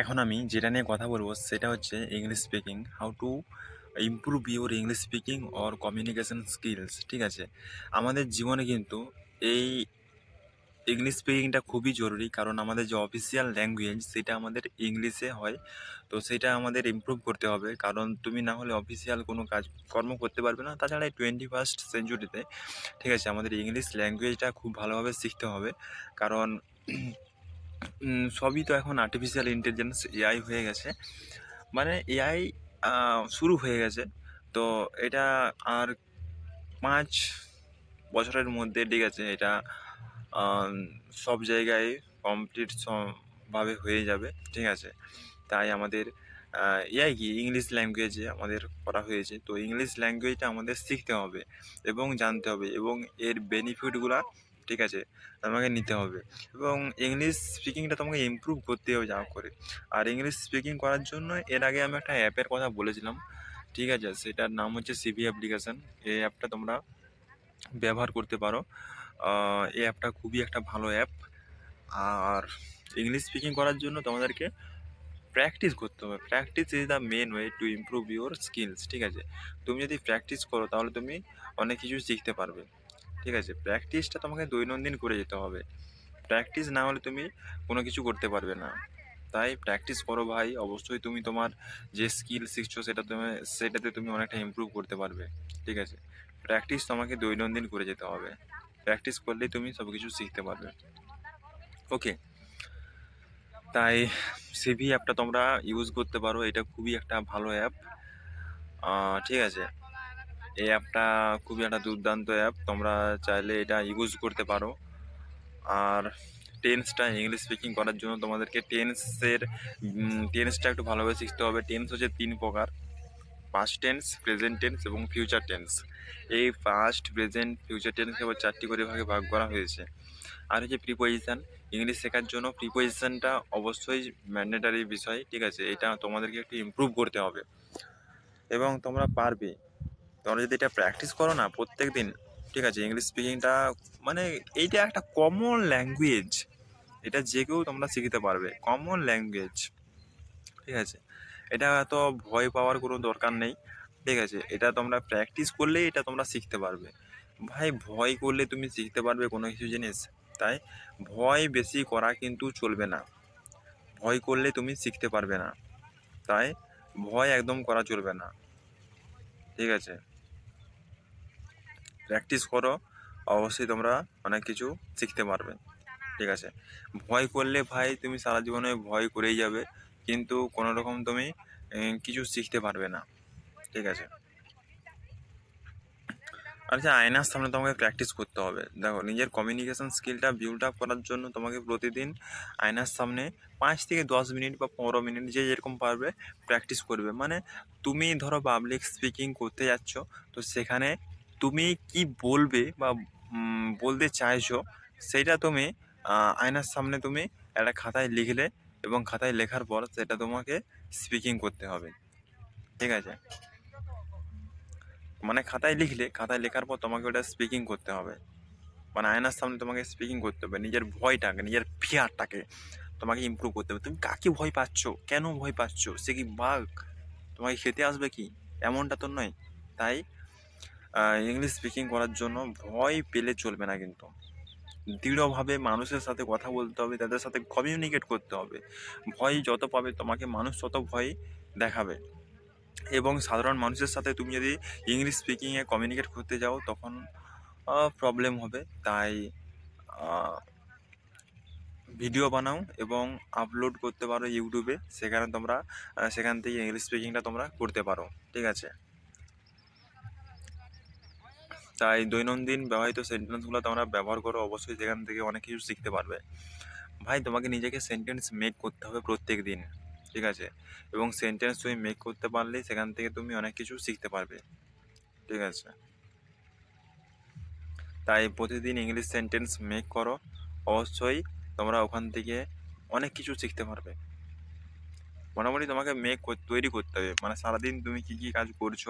এখন আমি যেটা নিয়ে কথা বলব সেটা হচ্ছে English speaking how to improve your English speaking or communication skills ঠিক আছে? আমাদের জীবনে কিন্তু এই ইংলিশ স্পিকিংটা খুবই জরুরি কারণ আমাদের যে অফিসিয়াল ল্যাঙ্গুয়েজ সেটা আমাদের ইংলিশে হয়। তো সেটা আমাদের ইমপ্রুভ করতে হবে কারণ তুমি না হলে অফিসিয়াল কোনো কাজ, কর্ম করতে পারবে না। তাছাড়া এই টোয়েন্টি ফার্স্ট সেঞ্চুরিতে ঠিক আছে? আমাদের ইংলিশ ল্যাঙ্গুয়েজটা খুব ভালোভাবে শিখতে হবে। কারণ সবই তো এখন আর্টিফিশিয়াল ইন্টেলিজেন্স এআই হয়ে গেছে। মানে এআই শুরু হয়ে গেছে। তো এটা আর পাঁচ বছরের মধ্যে ঠিক আছে, এটা সব জায়গায় কমপ্লিট ভাবে হয়ে যাবে, ঠিক আছে। তাই আমাদের এআই কি? ইংলিশ ল্যাঙ্গুয়েজে আমাদের করা হয়েছে। তো ইংলিশ ল্যাঙ্গুয়েজটা আমাদের শিখতে হবে এবং জানতে হবে এবং এর বেনিফিটগুলো ঠিক আছে? আমাকে নিতে হবে। এবং ইংলিশ স্পিকিংটা তোমাকে ইমপ্রুভ করতে হবে যা করে। আর ইংলিশ স্পিকিং করার জন্য এর আগে আমি একটা অ্যাপের কথা বলেছিলাম। ঠিক আছে? সেটার নাম হচ্ছে সিভি অ্যাপ্লিকেশন এই অ্যাপটা তোমরা ব্যবহার করতে পারো। এই অ্যাপটা খুবই একটা ভালো অ্যাপ আর ইংলিশ স্পিকিং করার জন্য তোমাদেরকে প্র্যাকটিস করতে হবে। Practice is the main way to improve your skills ঠিক আছে? তুমি যদি প্র্যাকটিস করো তাহলে তুমি অনেক কিছু শিখতে পারবে। ঠিক আছে প্র্যাকটিসটা তোমাকে দৈনন্দিন করে যেতে হবে। প্র্যাকটিস না হলে তুমি কোনো কিছু করতে পারবে না। তাই প্র্যাকটিস করো ভাই, অবশ্যই তুমি তোমার যে স্কিল শিখছো সেটা তুমি, সেটাতে তুমি অনেকটা ইমপ্রুভ করতে পারবে। ঠিক আছে প্র্যাকটিস তোমাকে দৈনন্দিন করে যেতে হবে। প্র্যাকটিস করলেই তুমি সব কিছু শিখতে পারবে। ওকে তাই সিভি অ্যাপটা তোমরা ইউজ করতে পারো, এটা খুবই একটা ভালো অ্যাপ ঠিক আছে এই অ্যাপটা খুবই একটা দুর্দান্ত অ্যাপ। তোমরা চাইলে এটা ইউজ করতে পারো। আর টেন্সটা ইংলিশ স্পিকিং করার জন্য তোমাদেরকে টেন্সের টেন্সটা একটু ভালোভাবে শিখতে হবে। টেন্স হচ্ছে তিন প্রকার। পাস্ট টেন্স প্রেজেন্ট টেন্স এবং ফিউচার টেন্স এই পাস্ট প্রেজেন্ট ফিউচার টেন্সকে আবার চারটি করে ভাগে ভাগ করা হয়েছে। আর হচ্ছে প্রিপোজিশন ইংলিশ শেখার জন্য প্রিপোজিশনটা অবশ্যই ম্যান্ডেটারি বিষয়, ঠিক আছে? এটা তোমাদেরকে একটু ইমপ্রুভ করতে হবে। এবং তোমরা পারবে। তোমরা যদি এটা প্র্যাকটিস করো না প্রত্যেক দিন ঠিক আছে ইংলিশ স্পিকিংটা মানে এইটা একটা কমন ল্যাঙ্গুয়েজ এটা যে কেউ তোমরা শিখতে পারবে কমন ল্যাঙ্গুয়েজ ঠিক আছে? এটা এত ভয় পাওয়ার কোনো দরকার নেই, ঠিক আছে? এটা তোমরা প্র্যাকটিস করলেই এটা তোমরা শিখতে পারবে। ভাই, ভয় করলে তুমি শিখতে পারবে কোনো কিছু জিনিস, তাই? ভয় বেশি করা কিন্তু চলবে না। ভয় করলে তুমি শিখতে পারবে না, তাই? ভয় একদম করা চলবে না, ঠিক আছে? প্র্যাকটিস করো, অবশ্যই তোমরা অনেক কিছু শিখতে পারবে। ঠিক আছে? ভয় করলে ভাই তুমি সারা জীবনে ভয় করেই যাবে, কিন্তু কোনো রকম তুমি কিছু শিখতে পারবে না। ঠিক আছে? আচ্ছা আয়নার সামনে তোমাকে প্র্যাকটিস করতে হবে। দেখো, নিজের কমিউনিকেশন স্কিলটা বিল্ড আপ করার জন্য তোমাকে প্রতিদিন আয়নার সামনে পাঁচ থেকে দশ মিনিট বা পনেরো মিনিট যে যেরকম পারবে, প্র্যাকটিস করবে। মানে তুমি ধরো পাবলিক স্পিকিং করতে যাচ্ছ, তো সেখানে তুমি কি বলবে বা বলতে চাইছো, সেটা তুমি আয়নার সামনে তুমি একটা খাতায় লিখলে এবং খাতায় লেখার পর সেটা তোমাকে স্পিকিং করতে হবে। ঠিক আছে? মানে খাতায় লিখলে, খাতায় লেখার পর তোমাকে ওটা স্পিকিং করতে হবে। মানে আয়নার সামনে তোমাকে স্পিকিং করতে হবে। নিজের ভয়টাকে, নিজের ফিয়ারটাকে তোমাকে ইমপ্রুভ করতে হবে। তুমি কাকে ভয় পাচ্ছ? কেন ভয় পাচ্ছ? সে কি বাঘ? তোমাকে খেতে আসবে কি? এমনটা তো নয়। তাই ইংলিশ স্পিকিং করার জন্য ভয় পেলে চলবে না কিন্তু। দৃঢ়ভাবে মানুষের সাথে কথা বলতে হবে, তাদের সাথে কমিউনিকেট করতে হবে। ভয় যত পাবে তোমাকে মানুষ তত ভয় দেখাবে। এবং সাধারণ মানুষের সাথে তুমি যদি ইংলিশ স্পিকিংয়ে কমিউনিকেট করতে যাও, তখন প্রবলেম হবে। তাই ভিডিও বানাও এবং আপলোড করতে পারো ইউটিউবে সেখানে তোমরা সেখান থেকে ইংলিশ স্পিকিংটা তোমরা করতে পারো। ঠিক আছে? তাই দৈনন্দিন ব্যবহৃত সেন্টেন্সগুলো তোমরা ব্যবহার করো অবশ্যই সেখান থেকে অনেক কিছু শিখতে পারবে। ভাই, তোমাকে নিজেকে সেন্টেন্স মেক করতে হবে প্রত্যেক দিন ঠিক আছে? এবং সেন্টেন্স তুমি মেক করতে পারলেই সেখান থেকে তুমি অনেক কিছু শিখতে পারবে, ঠিক আছে? তাই প্রতিদিন ইংলিশ সেন্টেন্স মেক করো, অবশ্যই তোমরা ওখান থেকে অনেক কিছু শিখতে পারবে। মোটামুটি তোমাকে মেক তৈরি করতে হবে। মানে সারাদিন তুমি কী কী কাজ করছ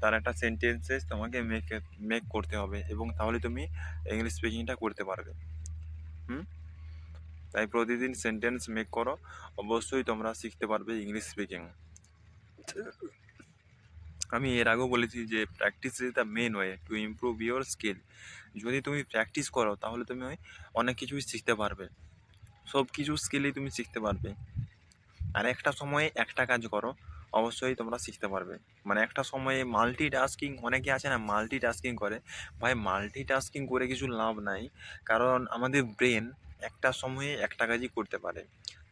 তার একটা সেন্টেন্সেস তোমাকে মেক মেক করতে হবে এবং তাহলে তুমি ইংলিশ স্পিকিংটা করতে পারবে। হুম? তাই প্রতিদিন সেন্টেন্স মেক করো, অবশ্যই তোমরা শিখতে পারবে ইংলিশ স্পিকিং আমি এর আগেও বলেছি যে practice is the main way to improve your skill যদি তুমি প্র্যাকটিস করো, তাহলে তুমি অনেক কিছুই শিখতে পারবে। সব কিছু স্কিলই তুমি শিখতে পারবে। আর একটা সময়ে একটা কাজ করো অবশ্যই তোমরা শিখতে পারবে। মানে একটা সময়ে মাল্টি টাস্কিং অনেকে আছে না মাল্টি টাস্কিং করে। ভাই মাল্টি টাস্কিং করে কিছু লাভ নাই। কারণ আমাদের ব্রেন একটা সময়ে একটা কাজই করতে পারে।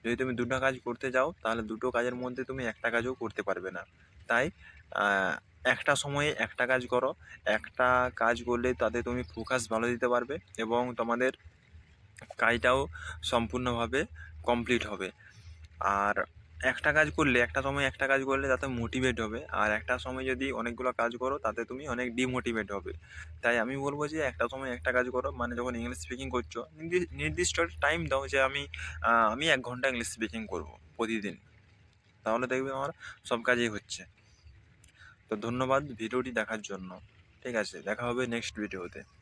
যদি তুমি দুটো কাজ করতে যাও, তাহলে দুটো কাজের মধ্যে তুমি একটা কাজও করতে পারবে না। তাই একটা সময়ে একটা কাজ করো। একটা কাজ করলে তাতে তুমি ফোকাস ভালো দিতে পারবে এবং তোমাদের কাজটাও সম্পূর্ণভাবে কমপ্লিট হবে। আর একটা কাজ করলে, একটা সময় একটা কাজ করলে তাতে মোটিভেট হবে। আর একটা সময় যদি অনেকগুলো কাজ করো, তাতে তুমি অনেক ডিমোটিভেট হবে। তাই আমি বলব যে, একটা সময় একটা কাজ করো মানে যখন ইংলিশ স্পিকিং করছ, নির্দি- নির্দিষ্ট টাইম দাও যে, আমি আমি এক ঘণ্টা ইংলিশ স্পিকিং করব প্রতিদিন। তাহলে দেখবে আমার সব কাজই হচ্ছে। তো ধন্যবাদ ভিডিওটি দেখার জন্য। ঠিক আছে, দেখা হবে নেক্সট ভিডিওতে